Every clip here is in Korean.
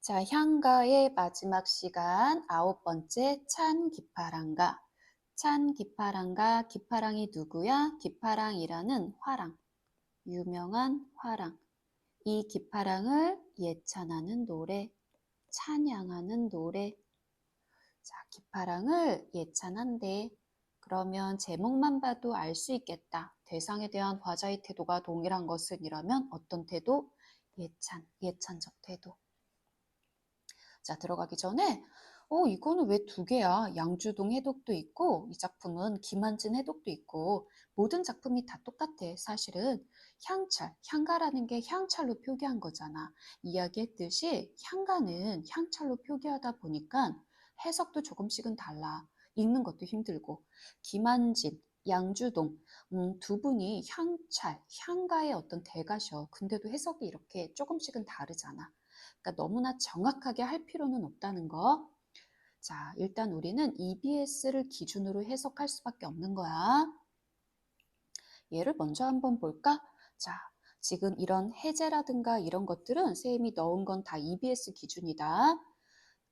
자, 향가의 마지막 시간 아홉 번째 찬 기파랑가. 찬 기파랑가, 기파랑이 누구야? 기파랑이라는 화랑, 유명한 화랑. 이 기파랑을 예찬하는 노래, 찬양하는 노래. 자, 기파랑을 예찬한대. 그러면 제목만 봐도 알 수 있겠다. 대상에 대한 화자의 태도가 동일한 것은 이라면 어떤 태도? 예찬, 예찬적 태도. 자, 들어가기 전에 어, 이거는 왜 두 개야? 양주동 해독도 있고 이 작품은 김한진 해독도 있고 모든 작품이 다 똑같아. 사실은 향찰, 향가라는 게 향찰로 표기한 거잖아. 이야기했듯이 향가는 향찰로 표기하다 보니까 해석도 조금씩은 달라. 읽는 것도 힘들고 김한진, 양주동 음, 두 분이 향찰, 향가의 어떤 대가셔. 근데도 해석이 이렇게 조금씩은 다르잖아. 그러니까 너무나 정확하게 할 필요는 없다는 거. 자, 일단 우리는 EBS를 기준으로 해석할 수밖에 없는 거야. 얘를 먼저 한번 볼까? 자, 지금 이런 해제라든가 이런 것들은 쌤이 넣은 건 다 EBS 기준이다.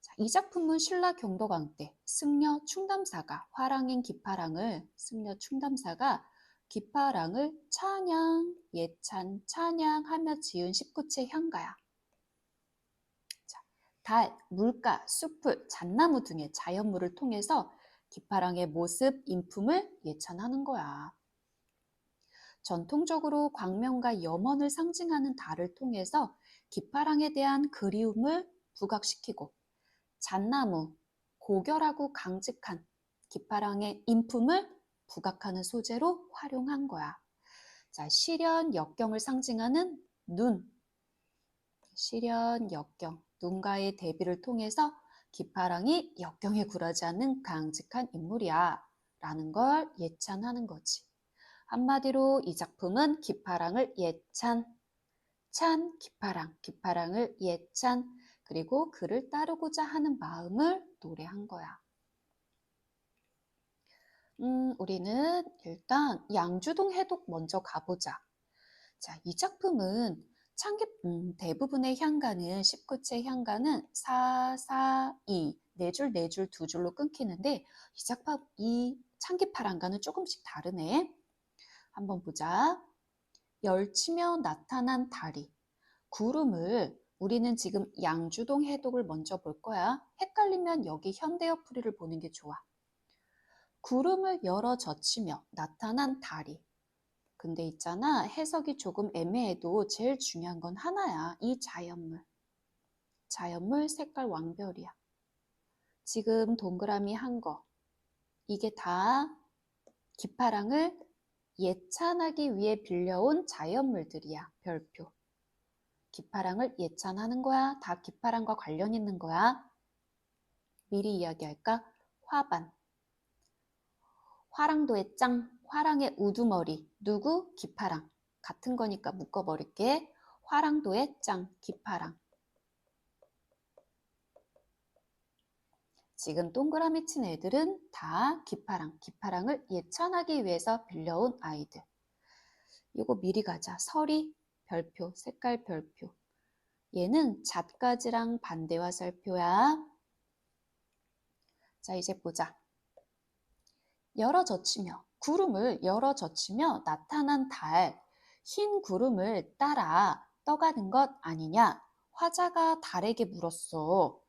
자, 이 작품은 신라 경도강 때 승려 충담사가 화랑인 기파랑을 승려 충담사가 기파랑을 찬양, 예찬, 찬양하며 지은 19채 향가야. 달, 물가, 숲을, 잣나무 등의 자연물을 통해서 기파랑의 모습, 인품을 예찬하는 거야. 전통적으로 광명과 염원을 상징하는 달을 통해서 기파랑에 대한 그리움을 부각시키고 잣나무, 고결하고 강직한 기파랑의 인품을 부각하는 소재로 활용한 거야. 자, 시련, 역경을 상징하는 눈, 시련, 역경, 눈과의 대비를 통해서 기파랑이 역경에 굴하지 않는 강직한 인물이야 라는 걸 예찬하는 거지. 한마디로 이 작품은 기파랑을 예찬, 찬 기파랑, 기파랑을 예찬, 그리고 그를 따르고자 하는 마음을 노래한 거야. 음, 우리는 일단 양주동 해독 먼저 가보자. 자, 이 작품은 창기 음, 대부분의 향가는 19채 향가는 4, 4, 2, 네 줄, 네 줄, 두 줄로 끊기는데 이 작품 이 창기파 랑가는 조금씩 다르네. 한번 보자. 열치며 나타난 달이 구름을 우리는 지금 양주동 해독을 먼저 볼 거야. 헷갈리면 여기 현대어 풀이를 보는 게 좋아. 구름을 열어 젖히며 나타난 달이 근데 있잖아, 해석이 조금 애매해도 제일 중요한 건 하나야. 이 자연물. 자연물 색깔 왕별이야. 지금 동그라미 한 거. 이게 다 기파랑을 예찬하기 위해 빌려온 자연물들이야. 별표. 기파랑을 예찬하는 거야. 다 기파랑과 관련 있는 거야. 미리 이야기할까? 화반. 화랑도의 짱. 화랑의 우두머리, 누구? 기파랑. 같은 거니까 묶어버릴게. 화랑도의 짱, 기파랑. 지금 동그라미 친 애들은 다 기파랑, 기파랑을 예찬하기 위해서 빌려온 아이들. 이거 미리 가자. 서리, 별표, 색깔 별표. 얘는 잣가지랑 반대 화살표야. 자, 이제 보자. 열어 젖히며 구름을 열어 젖히며 나타난 달, 흰 구름을 따라 떠가는 것 아니냐? 화자가 달에게 물었어.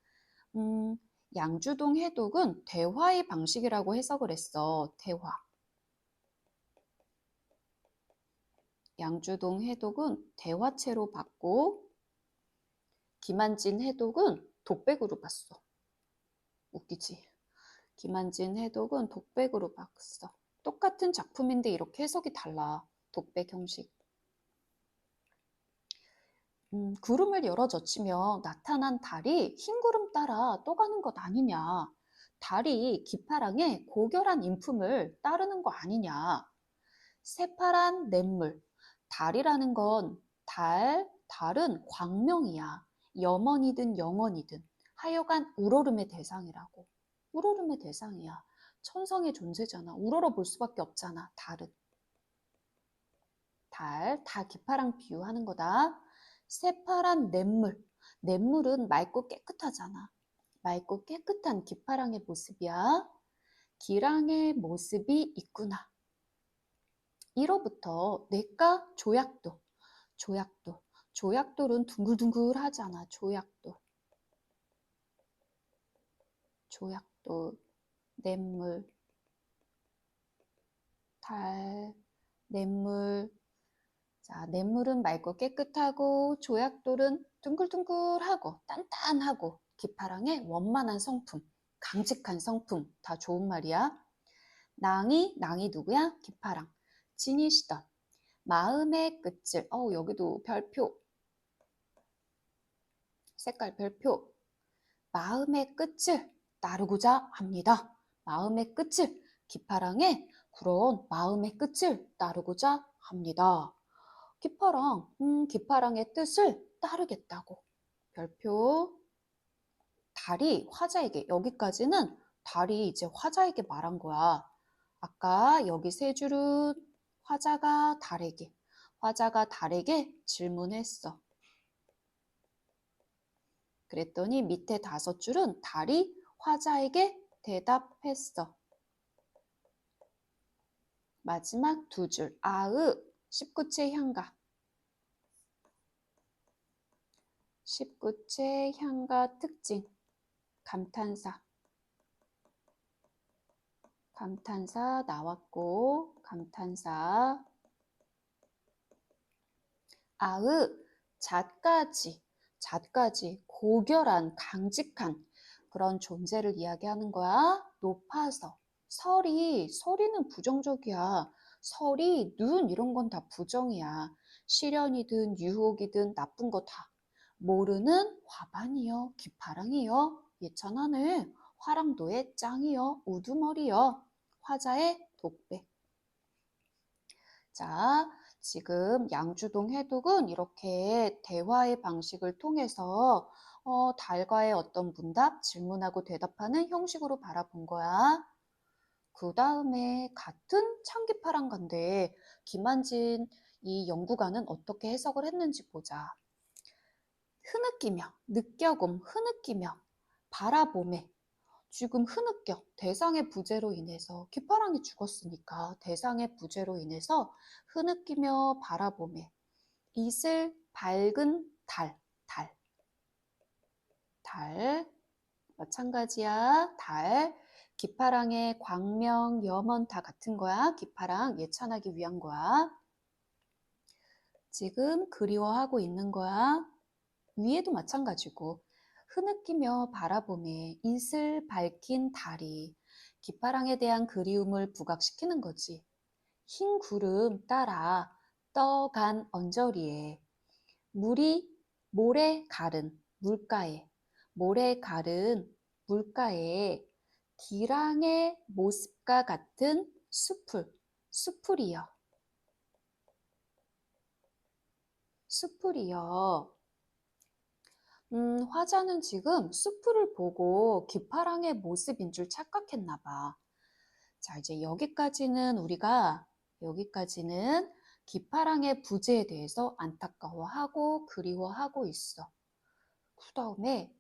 음, 양주동 해독은 대화의 방식이라고 해석을 했어. 대화. 양주동 해독은 대화체로 봤고 김한진 해독은 독백으로 봤어. 웃기지? 김한진 해독은 독백으로 봤어. 똑같은 작품인데 이렇게 해석이 달라. 독백 형식. 음, 구름을 열어 젖히며 나타난 달이 흰 구름 따라 떠가는 것 아니냐. 달이 기파랑의 고결한 인품을 따르는 거 아니냐. 새파란 냇물. 달이라는 건 달, 달은 광명이야. 염원이든 영원이든 하여간 우러름의 대상이라고. 우러름의 대상이야. 천성의 존재잖아. 우러러 볼 수밖에 없잖아. 달은. 달, 다 기파랑 비유하는 거다. 새파란 냇물. 냇물은 맑고 깨끗하잖아. 맑고 깨끗한 기파랑의 모습이야. 기랑의 모습이 있구나. 1호부터 내과 조약도, 조약도, 조약돌은 둥글둥글하잖아. 조약돌, 조약돌, 냇물, 달, 냇물. 자, 냇물은 맑고 깨끗하고 조약돌은 둥글둥글하고 단단하고 기파랑의 원만한 성품, 강직한 성품 다 좋은 말이야. 낭이 낭이 누구야? 기파랑. 지니시던 마음의 끝을 어 여기도 별표 색깔 별표 마음의 끝을 따르고자 합니다. 마음의 끝을 기파랑의 그런 마음의 끝을 따르고자 합니다. 기파랑 음, 기파랑의 뜻을 따르겠다고 별표 달이 화자에게 여기까지는 달이 이제 화자에게 말한 거야. 아까 여기 세 줄은 화자가 달에게 화자가 달에게 질문했어. 그랬더니 밑에 다섯 줄은 달이 화자에게 대답했어. 마지막 두 줄, 아으, 19체 향가. 19체 향가 특징, 감탄사. 감탄사 나왔고, 감탄사. 아으, 잣까지, 잣까지, 고결한, 강직한 그런 존재를 이야기하는 거야. 높아서. 설이, 설이는 부정적이야. 설이, 눈 이런 건 다 부정이야. 시련이든 유혹이든 나쁜 거 다. 모르는 화반이여, 기파랑이여, 예천하늘, 화랑도의 짱이여, 우두머리여, 화자의 독배. 자, 지금 양주동 해독은 이렇게 대화의 방식을 통해서 어, 달과의 어떤 문답, 질문하고 대답하는 형식으로 바라본 거야. 그 다음에 같은 창기파랑 간데 김한진 이 연구가는 어떻게 해석을 했는지 보자. 흐느끼며, 느껴곰, 흐느끼며, 바라봄에, 지금 흐느껴, 대상의 부재로 인해서, 기파랑이 죽었으니까 대상의 부재로 인해서 흐느끼며 바라봄에, 이슬 밝은 달, 달, 달, 마찬가지야, 달, 기파랑의 광명, 염원 다 같은 거야. 기파랑 예찬하기 위한 거야. 지금 그리워하고 있는 거야. 위에도 마찬가지고 흐느끼며 바라봄에 이슬 밝힌 달이 기파랑에 대한 그리움을 부각시키는 거지. 흰 구름 따라 떠간 언저리에 물이 모래 가른 물가에 모래 가른 물가에 기랑의 모습과 같은 수풀, 수풀이여. 수풀이여. 음, 화자는 지금 수풀을 보고 기파랑의 모습인 줄 착각했나 봐. 자, 이제 여기까지는 우리가 여기까지는 기파랑의 부재에 대해서 안타까워하고 그리워하고 있어. 그 다음에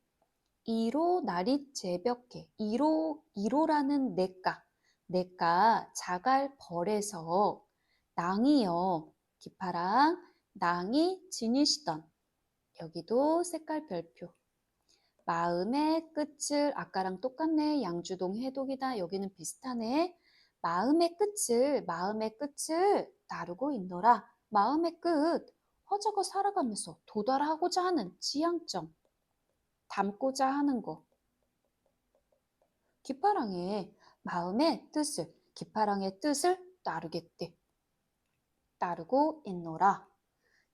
2로 나릿 제벽해 2로 2로라는 내가 내가 자갈 벌에서 낭이여. 기파랑 낭이 지니시던. 여기도 색깔 별표. 마음의 끝을 아까랑 똑같네. 양주동 해독이다. 여기는 비슷하네. 마음의 끝을 마음의 끝을 나르고 있노라. 마음의 끝 허저거 살아가면서 도달하고자 하는 지향점 담고자 하는 거. 기파랑의 마음의 뜻을, 기파랑의 뜻을 따르겠대. 따르고 있노라.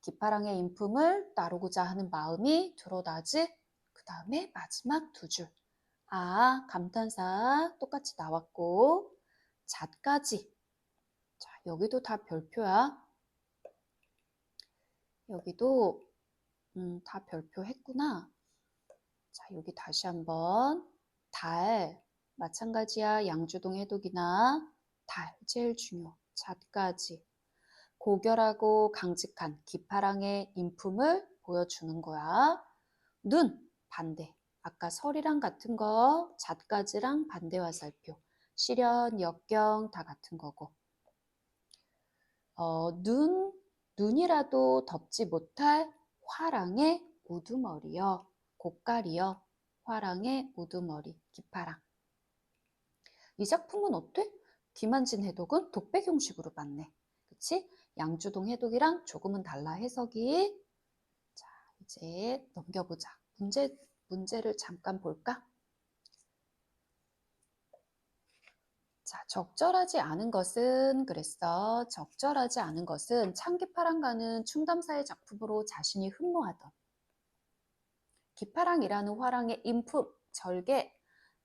기파랑의 인품을 따르고자 하는 마음이 들어다지. 그 다음에 마지막 두 줄. 아, 감탄사 똑같이 나왔고, 잣까지. 자, 여기도 다 별표야. 여기도 음, 다 별표 했구나. 자, 여기 다시 한번 달 마찬가지야. 양주동 해독이나 달 제일 중요. 잣까지 고결하고 강직한 기파랑의 인품을 보여주는 거야. 눈 반대. 아까 설이랑 같은 거, 잣가지랑 반대와 살표. 시련, 역경 다 같은 거고. 어, 눈, 눈이라도 덮지 못할 화랑의 우두머리요. 고깔이요. 화랑의 우두머리, 기파랑. 이 작품은 어때? 김한진 해독은 독백 형식으로 봤네. 그치? 양주동 해독이랑 조금은 달라 해석이. 자, 이제 넘겨보자. 문제, 문제를 잠깐 볼까? 자, 적절하지 않은 것은 그랬어. 적절하지 않은 것은 창기파랑가는 충담사의 작품으로 자신이 흠모하던 기파랑이라는 화랑의 인품, 절개,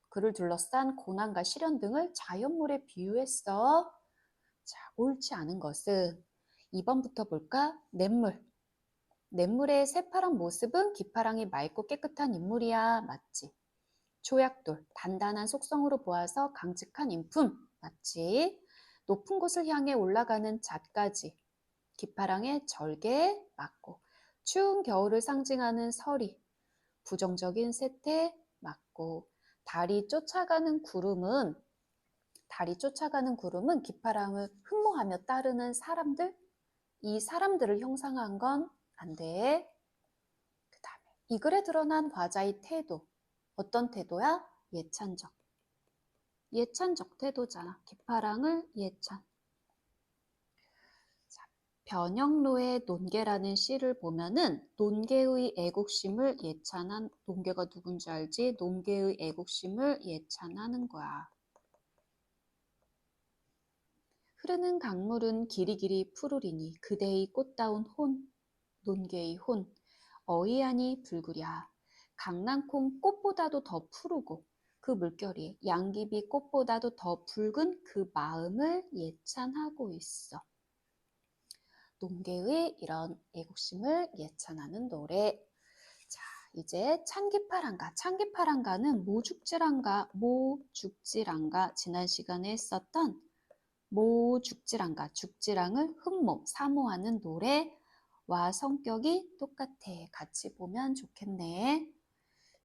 그를 둘러싼 고난과 시련 등을 자연물에 비유했어. 자, 옳지 않은 것은 2번부터 볼까? 냇물. 냇물의 새파란 모습은 기파랑이 맑고 깨끗한 인물이야. 맞지? 조약돌, 단단한 속성으로 보아서 강직한 인품. 맞지? 높은 곳을 향해 올라가는 잣가지. 기파랑의 절개. 맞고. 추운 겨울을 상징하는 서리. 부정적인 세태. 맞고. 달이 쫓아가는 구름은 달이 쫓아가는 구름은 기파랑을 흠모하며 따르는 사람들 이 사람들을 형상한 건 안 돼. 그 다음에 이 글에 드러난 화자의 태도 어떤 태도야? 예찬적 예찬적 태도잖아. 기파랑을 예찬 자, 변형로의 논계라는 시를 보면은 논계의 애국심을 예찬한 논계가 누군지 알지? 논계의 애국심을 예찬하는 거야. 흐르는 강물은 길이 길이 푸르리니 그대의 꽃다운 혼, 논계의 혼, 어이하니 붉으랴. 강낭콩 꽃보다도 더 푸르고 그 물결이 양귀비 꽃보다도 더 붉은 그 마음을 예찬하고 있어. 농계의 이런 애국심을 예찬하는 노래. 자, 이제 찬기파랑가. 찬기파랑가는 모죽지랑가, 모죽지랑가 지난 시간에 했었던 모죽지랑가, 죽지랑을 흠모, 사모하는 노래와 성격이 똑같아. 같이 보면 좋겠네.